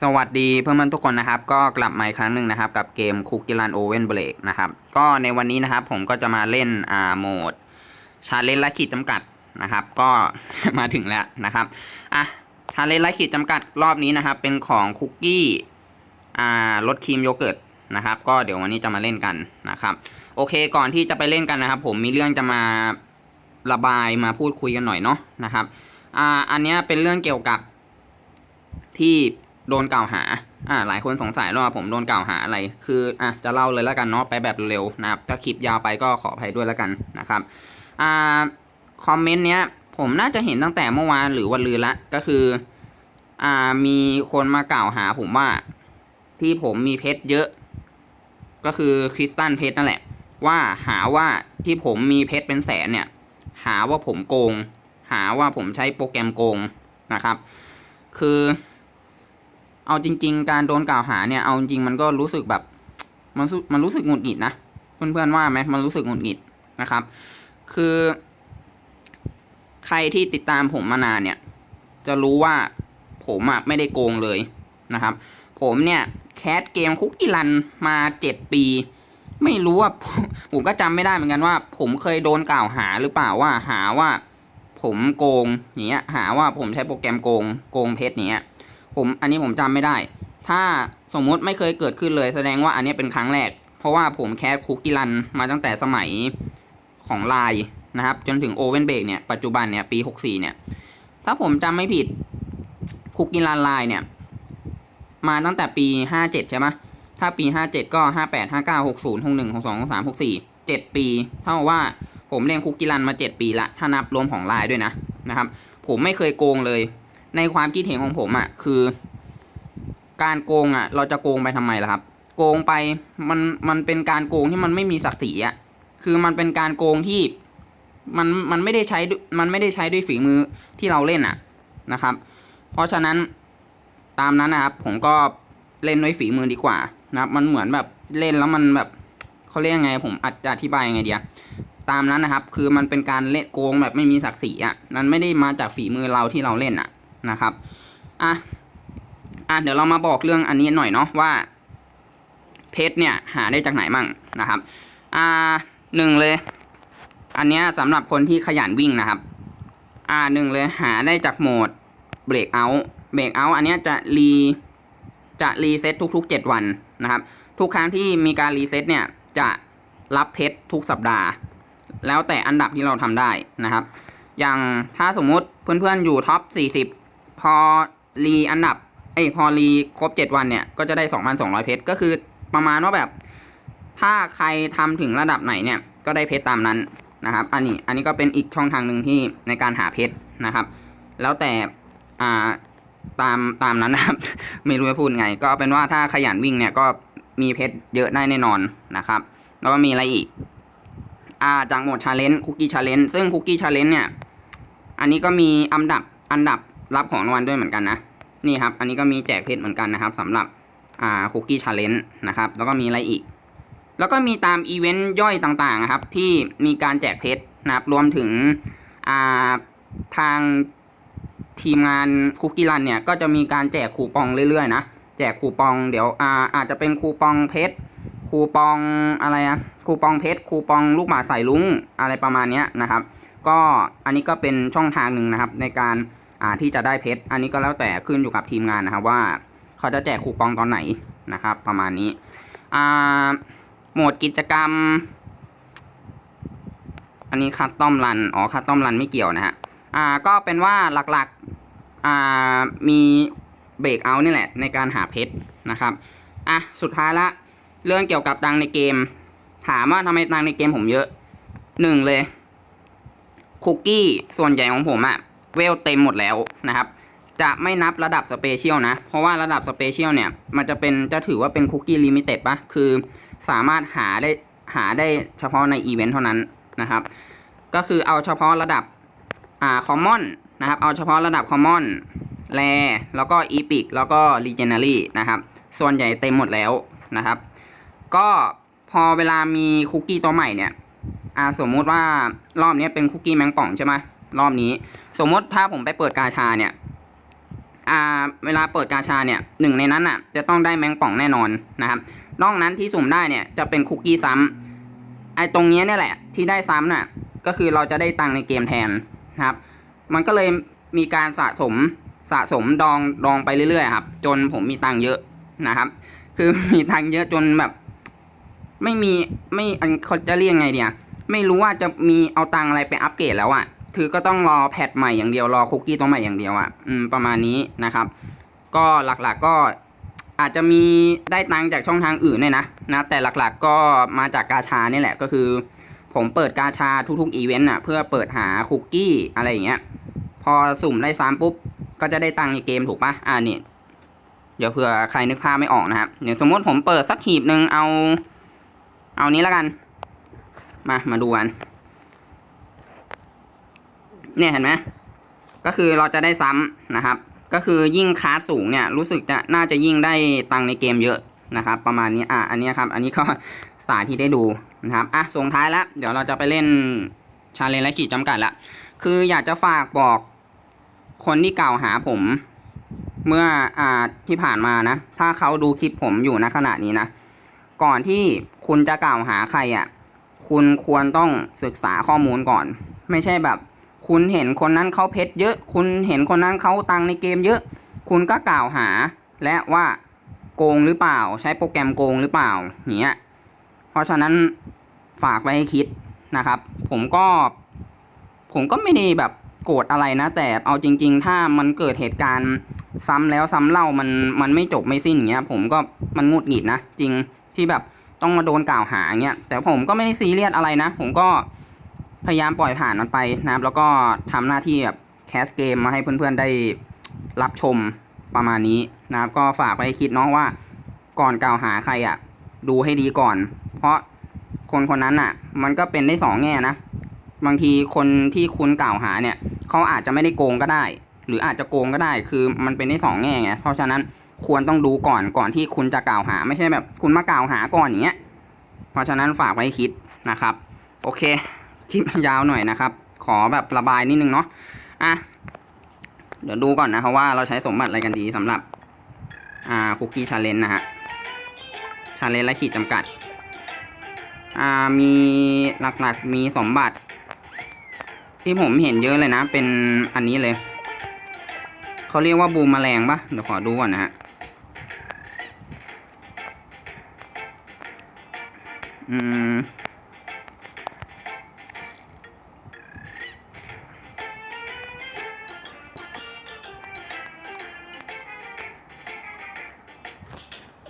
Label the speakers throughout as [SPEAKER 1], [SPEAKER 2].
[SPEAKER 1] สวัสดีเพื่อนๆทุกคนนะครับ ก็กลับมาอีกครั้งหนึ่งนะครับ กับเกมคุกกี้รันโอเว่นเบรกนะครับ ก็ในวันนี้นะครับผมก็จะมาเล่นอ่าโหมดชาเลนจ์และขีดจำกัดนะครับ ก็มาถึงแล้วนะครับอะชาเลนจ์และขีดจำกัดรอบนี้นะครับ เป็นของคุกกี้อ่ารสครีมโยเกิร์ตนะครับ ก็เดี๋ยววันนี้จะมาเล่นกันนะครับ โอเคก่อนที่จะไปเล่นกันนะครับ ผมมีเรื่องจะมาระบายมาพูดคุยกันหน่อยเนาะนะครับอ่าอันนี้เป็นเรื่องเกี่ยวกับที่ โดนกล่าวหา อ่า หลายคนสงสัยว่าผมโดนกล่าวหาอะไร คือ อะ จะเล่าเลยแล้วกันเนาะ ไปแบบเร็วนะครับ ถ้าคลิปยาวไปก็ขออภัยด้วยแล้วกันนะครับ อ่า คอมเมนต์เนี้ย ผมน่าจะเห็นตั้งแต่เมื่อวานหรือวันลืนละ ก็คือ อ่า มีคนมากล่าวหาผมว่า ที่ผมมีเพชรเยอะ ก็คือคริสตัลเพชรนั่นแหละ ว่าหาว่าที่ผมมีเพชรเป็นแสนเนี่ย หาว่าผมโกง หาว่าผมใช้โปรแกรมโกงนะครับ คือ เอาจริง ๆ การโดนกล่าวหาเนี่ยเอาจริงมันก็รู้สึกแบบมันมันรู้สึกหงุดหงิดนะเพื่อนๆว่าไหมมันรู้สึกหงุดหงิดนะครับ คือ ใครที่ติดตามผมมานานเนี่ย จะรู้ว่าผมอะไม่ได้โกงเลยนะครับ ผมเนี่ยแคสเกมคุกกี้รันมาเจ็ดปี ไม่รู้ว่าผมก็จำไม่ได้เหมือนกันว่า ผมเคยโดนกล่าวหาหรือเปล่าว่าหาว่า ผมโกงอย่างเงี้ยหาว่าผมใช้โปรแกรมโกงโกงเพชรอย่างเงี้ย ผมอันนี้ผมจำไม่ได้ ถ้าสมมุติไม่เคยเกิดขึ้นเลย แสดงว่าอันนี้เป็นครั้งแรก เพราะว่าผมแคสคุกกี้รันมาตั้งแต่สมัยของไลน์นะครับ จนถึงโอเวนเบกเนี่ย ปัจจุบันเนี่ยปี 64 เนี่ย ถ้าผมจำไม่ผิดคุกกี้รันไลน์เนี่ย มาตั้งแต่ปี 57 ใช่ไหมถ้าปี 57 ก็ 58 59 60 61 62 63 64 7 ปี เท่าว่าผมเล่นคุกกี้รันมา 7 ปีละ ถ้านับรวมของไลน์ด้วยนะนะครับ ผมไม่เคยโกงเลย ในความคิดเห็นของผมอะ่ะคือ การโกงอะ่ะ เราจะโกงไปทำไมล่ะครับ โกงไปมันมันเป็นการโกงที่มันไม่มีศักดิ์ศรีอะ่ะคือมันเป็นการโกงที่มันมันไม่ได้ใช้ด้วยมันไม่ได้ใช้ด้วยฝีมือที่เราเล่นอะ่ะนะครับ เพราะฉะนั้นตามนั้นนะครับผมก็เล่นด้วยฝีมือดีกว่านะครับ มันเหมือนแบบเล่นแล้วมันแบบเขาเรียกไงผมอาจจะอธิบายยังไงเดียตามนั้นนะครับ คือมันเป็นการเล่นโกงแบบไม่มีศักดิ์ศรีอะมันไม่ได้มาจากฝีมือเราที่เราเล่นอะ นะครับอะอะเดี๋ยวเรามาบอกเรื่องอันนี้หน่อยเนาะว่า เพชรเนี่ยหาได้จากไหนมั่งนะครับอ่าหนึ่งเลย อันเนี้ยสำหรับคนที่ขยันวิ่งนะครับอ่าหนึ่งเลยหาได้จากโหมดเบรกเอาเบรกเอาอันเนี้ยจะรีจะรีเซ็ตทุก ๆ 7 วันนะครับ ทุกครั้งที่มีการรีเซ็ตเนี่ยจะรับเพชรทุกสัปดาห์ แล้วแต่อันดับที่เราทำได้นะครับ อย่างถ้าสมมุติเพื่อนๆอยู่ท็อป 40 พอรีอันดับเอ้พอรีครบ 7 วันเนี่ยก็จะได้ 2,200 เพชรก็คือประมาณว่าแบบ ถ้าใครทำถึงระดับไหนเนี่ยก็ได้เพชรตามนั้นนะครับ อันนี้อันนี้ก็เป็นอีกช่องทางหนึ่งที่ในการหาเพชรนะครับ แล้วแต่อ่าตามตามนั้นนะครับ ไม่รู้จะพูดไง ก็เอาเป็นว่าถ้าขยันวิ่งเนี่ยก็มีเพชรเยอะได้แน่นอนนะครับ แล้วก็มีอะไรอีกอ่าจากโหมดชาเลนจ์คุกกี้ชาเลนจ์ซึ่งคุกกี้ชาเลนจ์เนี่ย อันนี้ก็มีอันดับอันดับ รับของรางวัลด้วยเหมือนกันนะ นี่ครับ อันนี้ก็มีแจกเพชรเหมือนกันนะครับสำหรับอ่าคุกกี้ชาเลนจ์นะครับ แล้วก็มีอะไรอีก แล้วก็มีตามอีเวนต์ย่อยต่างๆนะครับ ที่มีการแจกเพชรนะครับ รวมถึงอ่าทางทีมงานคุกกี้รันเนี่ย ก็จะมีการแจกคูปองเรื่อยๆนะแจกคูปองเดี๋ยวอ่าอาจจะเป็นคูปองเพชรคูปองอะไรอะคูปองเพชรคูปองลูกหมาใส่ลุงอะไรประมาณนี้นะครับ ก็อันนี้ก็เป็นช่องทางหนึ่งนะครับในการ ที่จะได้เพชร อันนี้ก็แล้วแต่ขึ้นอยู่กับทีมงานนะครับว่าเขาจะแจกคูปองตอนไหนนะครับ ประมาณนี้โหมดกิจกรรม อันนี้คัสตอมรัน อ๋อคัสตอมรันไม่เกี่ยวนะฮะ อ่า ก็เป็นว่าหลักๆ อ่า มีเบรกเอาท์นี่แหละ ในการหาเพชรนะครับ อะ สุดท้ายละ เรื่องเกี่ยวกับตังในเกม ถามว่าทำไมตังในเกมผมเยอะหนึ่งเลย คุกกี้ ส่วนใหญ่ของผมอะ เวลเต็มหมดแล้วนะครับ จะไม่นับระดับสเปเชียลนะ เพราะว่าระดับสเปเชียลเนี่ย มันจะเป็นจะถือว่าเป็นคุกกี้ลิมิเต็ดปะคือสามารถหาได้หาได้เฉพาะในอีเวนต์เท่านั้นนะครับ ก็คือเอาเฉพาะระดับอ่าคอมมอนนะครับ เอาเฉพาะระดับคอมมอนแรแล้วก็อีพิกแล้วก็รีเจน a รี่นะครับ ส่วนใหญ่เต็มหมดแล้วนะครับ ก็พอเวลามีคุกกี้ตัวใหม่เนี่ยอ่าสมมุติว่ารอบนี้เป็นคุกกี้แมงป่องใช่ไหมรอบนี้ สมมติถ้าผมไปเปิดกาชาเนี่ยอ่าเวลาเปิดกาชาเนี่ยหนึ่งในนั้นอะ จะต้องได้แมงป่องแน่นอนนะครับนอกนั้นที่สุ่มได้เนี่ยจะเป็นคุกกี้ซ้ำไอ้ตรงนี้เนี่ยแหละ ที่ได้ซ้ำน่ะก็คือเราจะได้ตังในเกมแทนนะครับ มันก็เลยมีการสะสมสะสมดองดองไปเรื่อยๆครับ จนผมมีตังเยอะนะครับ คือมีตังเยอะจนแบบ ไม่มีไม่เขาจะเรียกไงเดียไม่รู้ว่าจะมีเอาตังอะไรไปอัปเกรดแล้วอะ่ะ คือก็ต้องรอแพทใหม่อย่างเดียวรอคุกกี้ตัวใหม่อย่างเดียวอะ่ะอืมประมาณนี้นะครับ ก็หลักๆก็อาจจะมีได้ตังค์จากช่องทางอื่นเนี่ยนะนะ แต่หลักๆก็มาจากกาชานี่แหละก็คือ ผมเปิดกาชาทุกๆอีเวนต์อะเพื่อเปิดหาคุกกี้อะไรอย่างเงี้ยพอสุ่มได้ซ้ำปุ๊บ ก็จะได้ตังค์ในเกมถูกปะอ่านี่เดี๋ยวเผื่อใครนึกภาพไม่ออกนะครับอย่างสมมติผมเปิดสักหีบหนึ่งเอา เอานี้แล้วกัน มามาดูกัน เนี่ยเห็นไหมก็คือเราจะได้ซ้ำนะครับ ก็คือยิ่งคาร์ดสูงเนี่ยรู้สึกจะน่าจะยิ่งได้ตังในเกมเยอะนะครับ ประมาณนี้อะอันนี้ครับ อันนี้ก็สาธิตได้ดูนะครับอะส่งท้ายแล้ว เดี๋ยวเราจะไปเล่นชาเลนจ์และขีดจำกัดละคืออยากจะฝากบอกคนที่กล่าวหาผม เมื่ออ่าที่ผ่านมานะ ถ้าเขาดูคลิปผมอยู่ณขณะนี้นะ ก่อนที่คุณจะกล่าวหาใครอะ่ะ คุณควรต้องศึกษาข้อมูลก่อน ไม่ใช่แบบ คุณเห็นคนนั้นเขาเพชรเยอะ คุณเห็นคนนั้นเขาตังในเกมเยอะ คุณก็กล่าวหา และว่าโกงหรือเปล่า ใช้โปรแกรมโกงหรือเปล่าอย่างเงี้ย เพราะฉะนั้นฝากไว้ให้คิดนะครับ ผมก็ ผมก็ไม่ได้แบบโกรธอะไรนะ แต่เอาจริง ๆ ถ้ามันเกิดเหตุการณ์ซ้ำแล้วซ้ำเล่ามันมันไม่จบไม่สิ้นอย่างเงี้ย ผมก็มันงุดหงิดนะจริงที่แบบต้องมาโดนกล่าวหาเงี้ยแต่ผมก็ไม่ได้ซีเรียสอะไรนะ ผมก็ พยายามปล่อยผ่านมันไปนะครับ แล้วก็ทำหน้าที่แบบแคสเกมมาให้เพื่อนๆได้รับชมประมาณนี้นะครับ ก็ฝากไปคิดเนาะว่าก่อนกล่าวหาใครอะ ดูให้ดีก่อน เพราะคนคนนั้นอะ มันก็เป็นได้สองแง่นะบางทีคนที่คุณกล่าวหาเนี่ยเขาอาจจะไม่ได้โกงก็ได้ หรืออาจจะโกงก็ได้ คือมันเป็นได้สองแง่ไงเพราะฉะนั้นควรต้องดูก่อนก่อนที่คุณจะกล่าวหา ไม่ใช่แบบคุณมากล่าวหาก่อนอย่างเงี้ยเพราะฉะนั้นฝากไว้คิดนะครับ โอเค คลิปยาวหน่อยนะครับ ขอแบบระบายนิดนึงเนาะอะเดี๋ยวดูก่อนนะครับว่าเราใช้สมบัติอะไรกันดีสำหรับอ่าคุกกี้ชาเลนจ์นะฮะชาเลนจ์และขีดจำกัดอ่ามีหลักๆมีสมบัติ ที่ผมเห็นเยอะเลยนะ เป็นอันนี้เลยเขาเรียกว่าบูมแมลงปะเดี๋ยวขอดูก่อนนะฮะอืม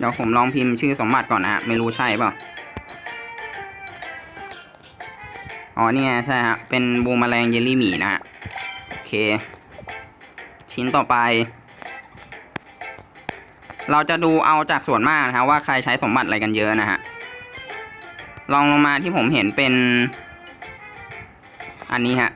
[SPEAKER 1] ดี๋ยวผมลองพิมพ์ชื่อสมบัติก่อนนะฮะไม่รู้ใช่เปล่าอ๋อนี่ไงใช่ฮะเป็นบูมแมลงเยลลี่หมีนะฮะโอเค ชิ้นต่อไป เราจะดูเอาจากส่วนมากนะฮะว่าใครใช้สมบัติอะไรกันเยอะนะฮะลองลงมาที่ผมเห็นเป็น อันนี้ฮะ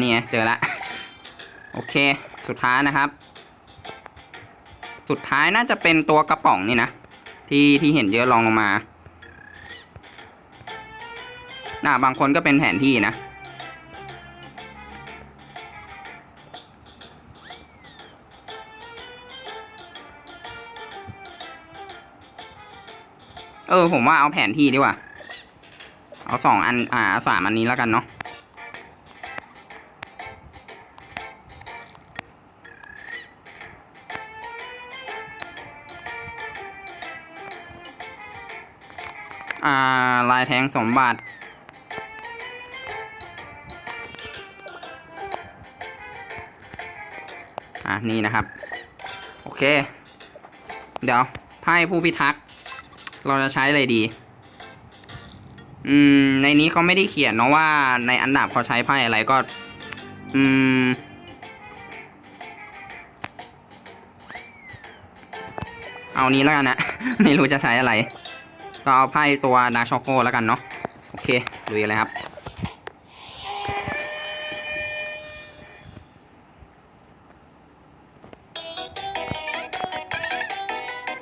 [SPEAKER 1] นี่ไงเจอละโอเค สุดท้ายนะครับ สุดท้ายน่าจะเป็นตัวกระป๋องนี่นะ ที่ที่เห็นเยอะลองลงมาน่าบางคนก็เป็นแผนที่นะ เออ ผมว่าเอาแผนที่ดีกว่า เอาสองอัน อ่าสามอันนี้แล้วกันเนาะ แทงสมบัติ อะ นี่นะครับ โอเค เดี๋ยว ไพ่ผู้พิทักษ์ เราจะใช้อะไรดี อืม ในนี้เขาไม่ได้เขียนเนาะว่าในอันดับเขาใช้ไพ่อะไรก็ อืมเอานี้แล้วกันนะ ไม่รู้จะใช้อะไร ก็เอาไพ่ตัวดาร์ช็อกโกแล้วกันเนาะโอเคลุยเลยครับ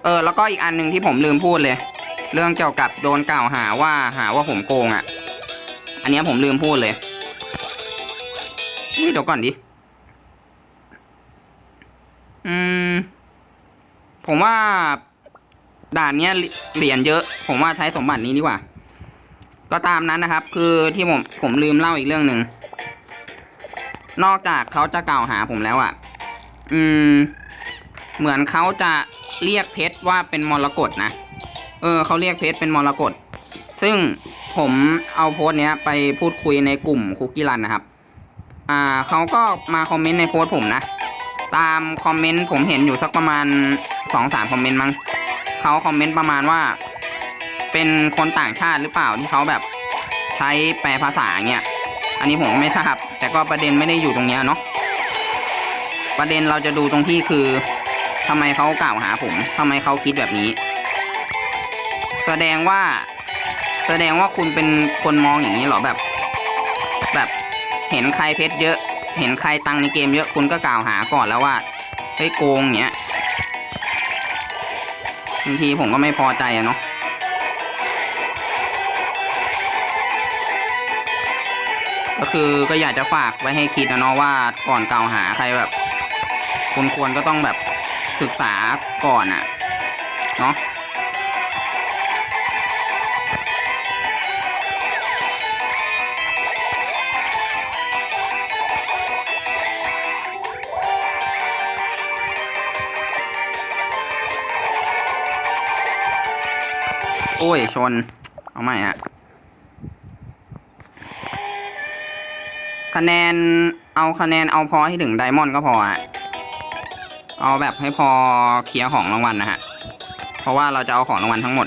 [SPEAKER 1] เออแล้วก็อีกอันหนึ่งที่ผมลืมพูดเลย เรื่องเกี่ยวกับโดนกล่าวหาว่าหาว่าผมโกงอะ่ะ อันเนี้ยผมลืมพูดเลยนี่เดี๋ยวก่อนดิอืมผมว่า ด่านเนี้ยเหรียญเยอะ ผมว่าใช้สมบัตินี้ดีกว่า ก็ตามนั้นนะครับ คือที่ผมผมลืมเล่าอีกเรื่องหนึ่งนอกจากเขาจะกล่าวหาผมแล้วอะ่ะ อืม เหมือนเขาจะเรียกเพชรว่าเป็นมรกตนะ เออเขาเรียกเพชรเป็นมรกต ซึ่งผมเอาโพสต์เนี้ยไปพูดคุยในกลุ่มคุกกี้รันนะครับ อ่าเขาก็มาคอมเมนต์ในโพสต์ผมนะ ตามคอมเมนต์ผมเห็นอยู่สักประมาณสองสามคอมเมนต์มั้ง เขาคอมเมนต์ประมาณว่า เป็นคนต่างชาติหรือเปล่าที่เขาแบบใช้แปลภาษาเงี้ยอันนี้ผมไม่ทราบแต่ก็ประเด็นไม่ได้อยู่ตรงเนี้ยเนาะประเด็นเราจะดูตรงที่คือทำไมเขากล่าวหาผมทำไมเขาคิดแบบนี้ แสดงว่า แสดงว่าคุณเป็นคนมองอย่างนี้หรอแบบ แบบเห็นใครเพชรเยอะ เห็นใครตังในเกมเยอะคุณก็กล่าวหาก่อนแล้วว่าเฮ้ยโกงเนี้ย บางทีผมก็ไม่พอใจอะเนาะก็คือก็อยากจะฝากไว้ให้คิดนะเนาะว่าก่อนกล่าวหาใครแบบควรควรก็ต้องแบบศึกษาก่อนอะเนาะ โอ้ย ชน เอาใหม่ฮะคะแนนเอาคะแนนเอาพอให้ถึงไดมอนด์ก็พอฮะเอาแบบให้พอเคลียร์ของรางวัลนะฮะ เพราะว่าเราจะเอาของรางวัลทั้งหมด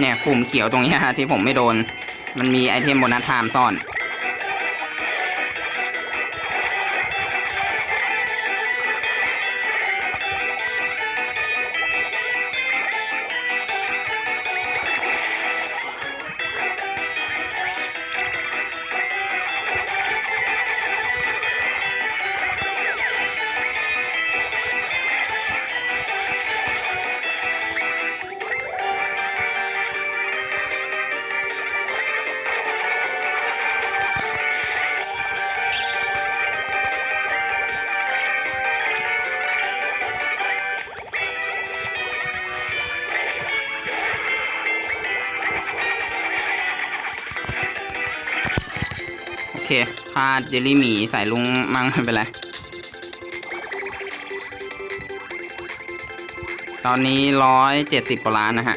[SPEAKER 1] เนี่ยปุ่มเขียวตรงนี้ฮะที่ผมไม่โดน มันมีไอเทมโบนัสไทม์ซ่อนาดเจลลี่หมีใส่ลุงมั่งไม่เป็นไร ตอนนี้ร้อยเจ็ดสิบกว่าล้านนะฮะ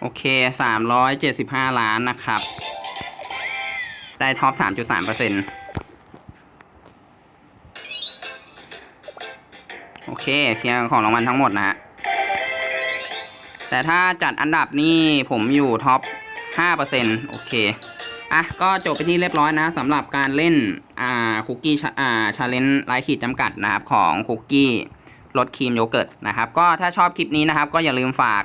[SPEAKER 1] โอเคสามร้อยเจ็ดสิบห้าล้านนะครับ ได้ท็อปสามจุดสามเปอร์เซ็นต์โอเคเคลียร์ของรางวัลทั้งหมดนะฮะ แต่ถ้าจัดอันดับนี่ผมอยู่ท็อปห้าเปอร์เซ็นต์โอเค อะ ก็จบไปที่เรียบร้อยนะสำหรับการเล่น อ่า คุกกี้ อ่า ชาเลนจ์ไร้ขีดจำกัดนะครับ ของคุกกี้รสครีมโยเกิร์ตนะครับ ก็ถ้าชอบคลิปนี้นะครับ ก็อย่าลืมฝาก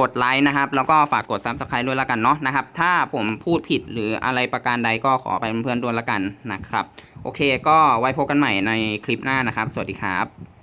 [SPEAKER 1] กดไลค์นะครับ แล้วก็ฝากกด Subscribe ด้วยละกันเนาะนะครับ ถ้าผมพูดผิดหรืออะไรประการใดก็ขอไปเพื่อนๆด้วยละกันนะครับ โอเค ก็ไว้พบกันใหม่ในคลิปหน้านะครับ สวัสดีครับ